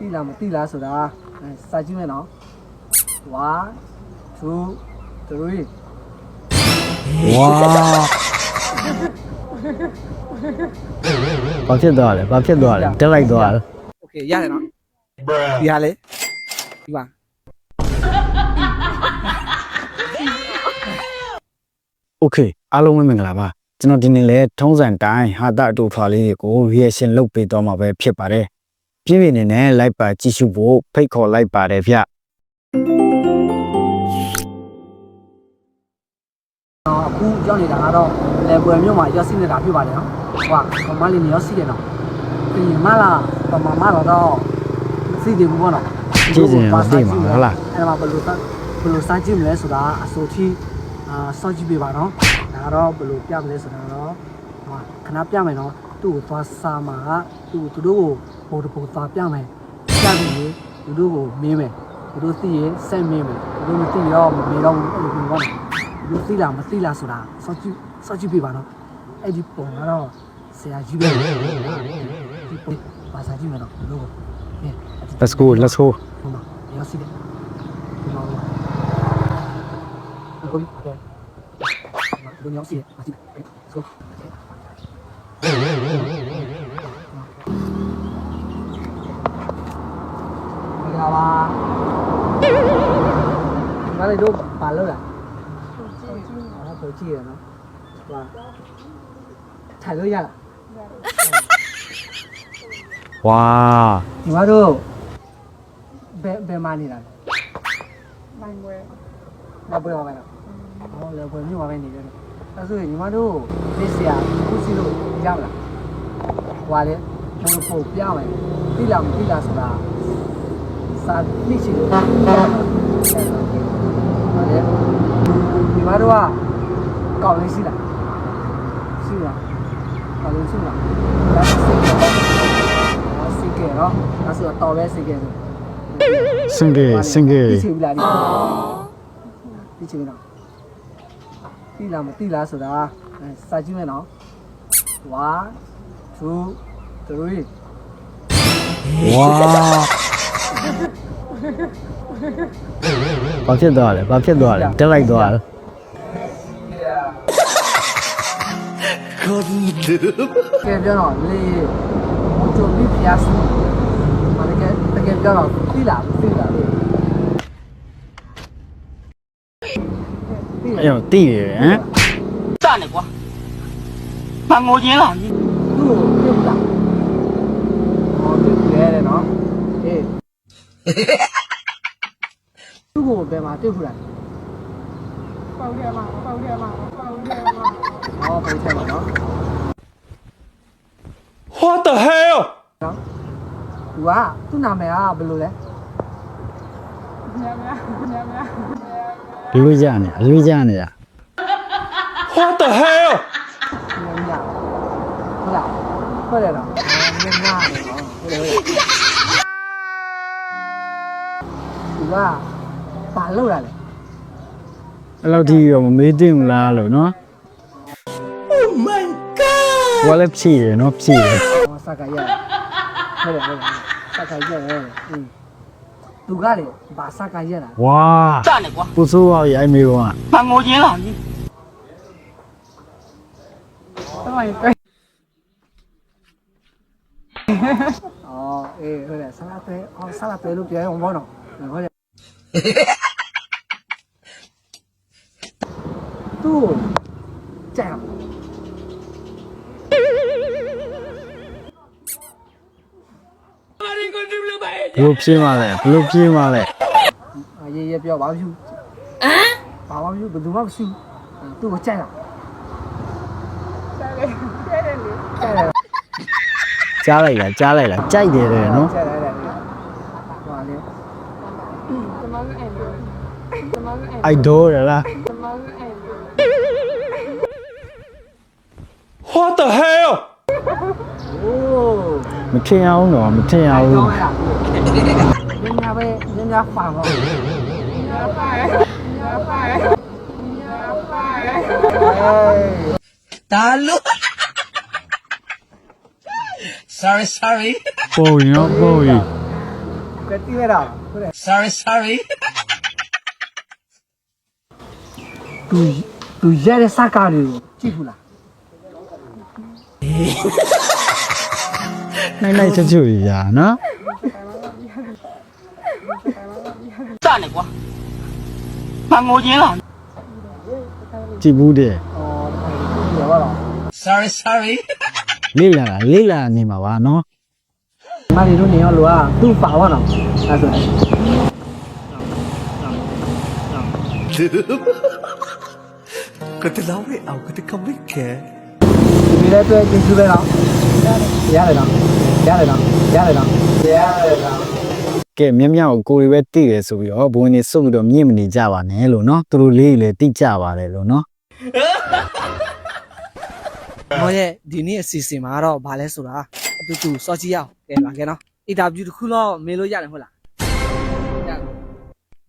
တိလားမတိလားဆိုတာအဲစာကြည့်မယ်နော်1 2 3 ဝါဘာဖြစ်သွားလဲဘာဖြစ်သွားလဲတက်လိုက်သွားလဲ โอเคရတယ်နော်ဒီဟာလေဒီပါ โอเคအားလုံးပဲမင်္ဂလာပါကျွန်တော်ဒီနေ့လဲထုံးစံတိုင်းဟာတာအတူထွာလေးတွေကို reaction လုပ်ပေးတော့မှာပဲဖြစ်ပါတယ် ပြင်းပြင်းနေနဲ့ like ပါကြည့်ရှုဖို့ဖိတ်ခေါ်လိုက်ပါတယ်ဗျတော့အခုရောက်နေတာကတော့လေပွယ်မြို့မှာရောက်စီနေတာဖြစ်ပါတယ်နော်ဟွာကမလေးနေရောက်စီတယ်နော်ဒီမလာပမမလာတော့စီတယ်ဘူးပေါ့နော်ကြည့်ရင်တော့သိမှာဟုတ်လားအဲ့မှာဘယ်လိုစားဘယ်လိုစားကြည့်မလဲဆိုတာအစိုးထိအာစောင့်ကြည့်ပေးပါနော်ဒါကတော့ဘယ်လိုပြမလဲဆိုတာတော့ဟိုခဏပြမယ်နော် သူ့ကိုသွားစားမှာကသူ့ကိုသူတို့ကိုဟိုတပုံသွားပြမယ်ပြပြီးရင်သူတို့ကိုမင်းမယ်သူတို့သိရင်ဆက်မင်းမယ်သူတို့မသိတော့မမေးတော့ဘူးအဲ့လိုပြောတယ်သူသိလားမသိလားဆိုတာစောင့်ကြည့်စောင့်ကြည့်ပေးပါနော်အဲ့ဒီပုံကတော့ဆရာကြီးပဲဒီပုံပါစားကြည့်မယ်နော်သူတို့ကို let's go let's go ဟိုမှာရောက်စီတယ်ဒီမှာဟိုမှာဟုတ်ပြီဒီရောက်စီတယ်အစီဆိုမင်္ဂလာပါငါလည်းတို့ပါလို့ လားဟုတ်ပုံကြည့်ရနော်ဟွာထိုင်လို့ရလားဝါဒီမှာတို့ဘယ်ဘယ်မှာနေတာလဲမိုင်းဝဲမပွဲပါမယ်နော်ဟောလေပွဲမြို့ပါပဲနေတ ယ်အဲဆိုရင်ညီမတို့သိစရာခုစီလို့ရမလားဟွာလေဘယ်လိုပုံပြမယ်သိလားမသိလားဆိုတာစာသိချင်လို့ဟုတ်တယ်ညီမတို့ကကောင်းလေးရှိလားရှိလားကောင်းလေးရှိလားဒါစိတ်ကဲစိတ်ကဲနော်ဒါဆိုတော့ပဲစိတ်ကဲဆို single single သိချင်ပြီလားဒီသိချင်ပြီ နော်သိလားမသိလားဆိုတာအဲစာကြည့်မယ်နော်1 2 3ဝါဘာဖြစ်သွားလဲဘာဖြစ်သွားလဲတက်လိုက်သွားလဲကဲပြောတော့လေဟိုချိုပြီးဖျားစုမတကယ်တကယ်ပြောတော့သိလားမသိလားလေသိ အဲ့တော့တိတယ်ဟမ်စနေကွာမငိုချင်းလားသူ့ကိုပြုတ်တာဟောပြုတ်ရဲတယ်နော်အေးသူ့ကိုဘယ်မှာပြုတ်ခုတာပေါက်ထဲမှာပေါက်ထဲမှာပေါက်ထဲမှာဟောပေါက်ထဲမှာနော် What the hell နော်သူကသူ့နာမည်ကဘယ်လိုလဲညာမညာညာမညာ လူကြနေအလူကြနေတာ What the hell？ညညဟုတ်လားဟုတ်တယ်နော်ညညတယ်နော်ဟုတ်တယ်ဟုတ်တယ်သူကဘာလုပ်ရလဲအဲ့လောက်ထိရောမမေးတင်ဘူးလားလို့နော် Oh my god ဝါလက်ဖြည့်ရနော်ဖြည့်ရဟောစကားရတယ်ဟုတ်တယ်ဟုတ်တယ်စကားရတယ်อืม သူကလေဘာစကားရက်လာဝါစနဲ့ကွာပူဆိုးပါပြီအဲ့မေကောင်ကမငိုချင်းလားကြီးတော့ရင်တွေ့အော်အေးဟုတ်တယ်ဆလာပဲအော်ဆလာပဲလို့ပြောရင်ဘောနော်ဟုတ်တယ်သူ့ လို့ဖြည့်မှလဲဘလို့ဖြည့်မှလဲအာရေးရေးပြောဘာမှမဖြစ်ဟမ်ဘာမှမဖြစ်ဘယ်သူမှမရှိဘူးသူ့ကိုကြိုက်လားတယ်လေတယ်လေကြိုက်တယ်ကြားလိုက်လားကြားလိုက်လားကြိုက်တယ်တဲ့နော်ကြိုက်တယ်တဲ့ဟောလေတမန်အန်ဒူတမန်အန်အိုက်ဒိုရလားတမန်အန်ဒူ What the hell？โอ้မထင်အောင်တော့မထင်အောင် ညညာပဲညညာဖာပါညာပါရညာပါရညာပါရ打路。Sorry, sorry。ပို့ရင်ရောပို့ရင်တိရတာဟုတ်တယ် Sorry, sorry. သူသူရက်တဲ့စကားတွေကိုကြည့်ဘူးလားနိုင်နိုင်ချွတ်ချွတ်ရနော် Tàn này quá Mà ngồi như là Chị bu đi Sorry sorry လေးလာတာလေးလာနေမှာပါနော်မမတို့နေရောလို့อ่ะသူ့ပါဝါတော့အဲ့ဆိုကတလောင်းရဲ့အောက်ကတကမိခဲဒီလည်းတွေ့ကျေးဇူးပဲတော့ရတယ်တော့ရတယ်တော့ရတယ်တော့ရတယ်တော့ ကဲမြက်မြောက်ကိုကိုတွေပဲတိတယ်ဆိုပြီးတော့ဘုန်းကြီးစုပ်ပြီးတော့မြင့်မနေကြပါနဲ့လို့နော်သူတို့လေးလည်းတိကြပါတယ်လို့နော် မော်ရဲ့ဒီနေ့အစီအစဉ်မှာတော့ဗာလဲဆိုတာအတူတူစောကြည့်ရအောင်ကဲပါကဲနော်အင်တာဗျူးတစ်ခုတော့မေးလို့ရတယ်ဟုတ်လားရတယ်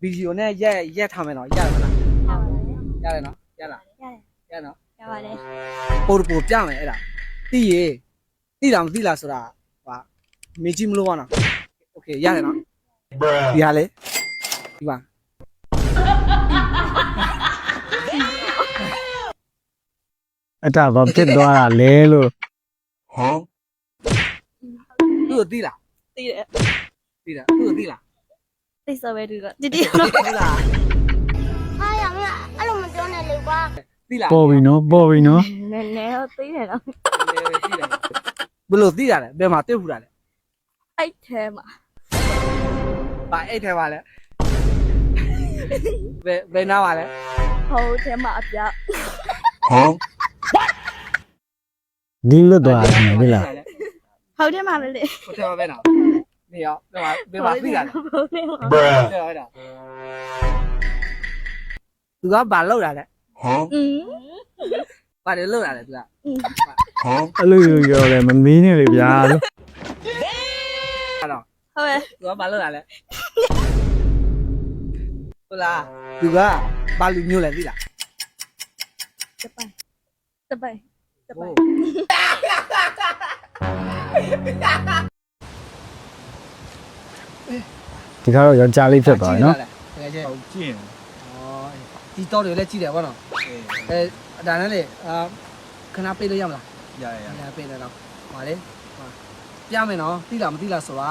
ဗီဒီယိုနဲ့ရက်ရက်ထားမယ်နော်ရတယ်ဟုတ်လားရတယ်နော်ရလား ရတယ် ရနော် ရပါတယ် ပို့ပို့ပြမယ်အဲ့ဒါသိရေသိလားမသိလားဆိုတာဟာမေးကြည့်မလို့ပါနော်โอเคရတယ်နော် ဒီဟာလေဒီပါအဲ့ဒါဘာဖြစ်သွားတာလဲလို့သူ့ကိုသိလားသိတယ်သိလားသူ့ကိုသိလားသိစောပဲတူတော့တတိယတော့ဟုတ်လားဟာရမင်းအဲ့လိုမပြောနဲ့လေကွာသိလားပေါ်ပြီနော်ပေါ်ပြီနော်နည်းနည်းတော့သိတယ်တော့သိတယ်ဘယ်လိုသိရလဲဘယ်မှာတွေ့ဘူးတာလဲအဲ့ထဲမှာ ဘာအဲ့ထဲပါလဲဘယ်ဘယ်နားပါလဲဟိုထဲမှာအပြဒီလွတ်သွားတယ်ပြီလားဟိုထဲမှာပဲလေဟိုထဲမှာပဲနော်နေရောဘယ်မှာဘယ်မှာသိတာလဲဟိုထဲမှာ Bruh. ဟုတ်ဟုတ်တာသူကဘာလောက်တာလဲอืมဘာတွေလောက်တာလဲသူကအဲ့လိုရောလဲမမီးနဲ့လေဗျာလို့အဲ့တော့ဟုတ်ပဲသူကဘာလောက်တာလဲ ဟုတ်လားသူကဘာလူမျိုးလဲသိလားတပိုင်တပိုင်တပိုင်ဒီခါတော့ယောက်ျားလေးဖြစ်သွားတယ်နော်တကယ်ချင်းဟုတ်ကြည့်ဩဒီတော့တွေလည်းကြည့်တယ်ဗောနော်အဲဒါနဲ့လေအာခဏပေးလို့ရမလားရရရရပေးတယ်တော့ဟောလေဟာပြမယ်နော်သိလားမသိလားဆိုတာ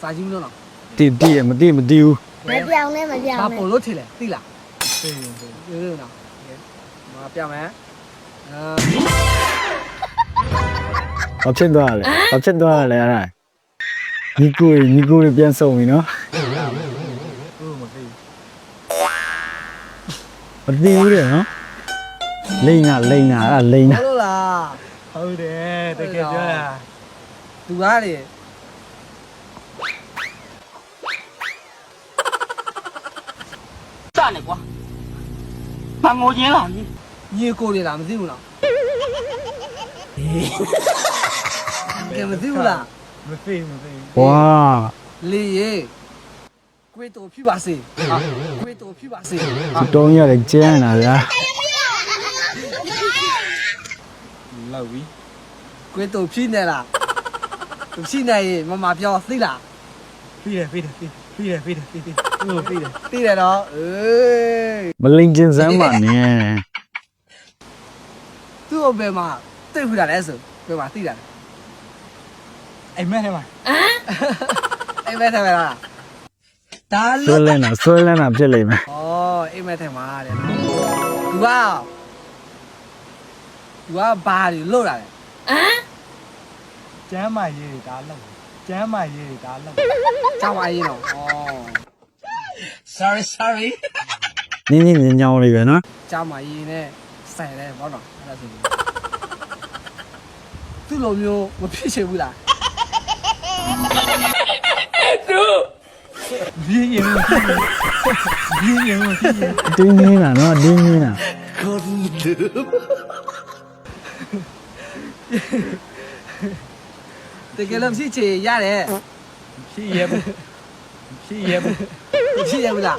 စာကြည့်မလို့နော်တိတိရမတိမတိဘူး မပြောင်းနဲ့မပြောင်းဘာနဲ့ ပုံလို့ထင်လဲသိလားသိရင်သိပြောလို့နော်မပြမယ်အာဘာဖြစ်သွားလဲဘာဖြစ်သွားလဲအဲ့ဒါညီကိုညီကိုပြန်ဆုံးပြီနော်ဘူးမသိမသိဘူးတဲ့နော်လိမ့်နာလိမ့်နာအဲ့ဒါလိမ့်နာဟုတ်လို့လားဟုတ်တယ်တကယ်ပြောတာ သူကားလေ နဲ့ကွာ။မငိုချင်းလားကြီး။ညီကိုတွေလားမသိဘူးလား။ကဲမသိဘူးလား။မသိမသိ။ဝါလေရေကွေတော်ဖြစ်ပါစေ။ကွေတော်ဖြစ်ပါစေ။တုံးရတယ်ကျန်းလာဗျာ။လောက်ပြီ။ကွေတော်ဖြစ်နေလား။သူဖြစ်နေရင်မမပြောသိလား။ဖြစ်တယ်ဖြစ်တယ်ဖြစ်တယ်။ ပြီးတယ်ပြီးတယ်ပြီးတယ်ပြီးတယ်သိတယ်နော်အေးမလိန်ကျင်စမ်းပါနဲ့သူ့အဘေမှာသိဘူးလားလဲဆိုဘယ်မှာသိတာလဲအိမ်မက်ထဲမှာအိမ်မက်ထဲမှာလားဒါဆွဲလို့လဲနာဆွဲလဲနာဖြစ်လိမ့်မယ်ဩအိမ်မက်ထဲမှာတဲ့နော်သူကသူကဘာတွေလို့တာလဲကျမ်းမာရေးတွေဒါလောက် ကျမ်းမာရေးတွေဒါလောက် ကြောက်ပါရင်တော့ဩ Sorry, sorry. နင်းနင်းညင်ညောင်းလေးပဲနော်ကြောက်ပါရင်နဲ့ဆိုင်တယ်ဘောတော့အဲ့ဒါဆိုရင်သူ့လိုမျိုးမဖြစ်ချင်ဘူးလားပြင်းရင်မဖြစ်ဘူးပြင်းရင်မဖြစ်ဘူးတင်းနေနာနော်တင်းနေနာ တကယ်လို့ဖြစ်ချင်ရတယ်ဖြစ်ရဲဘူးဖြစ်ရဲဘူးဖြစ်ရဘူးလား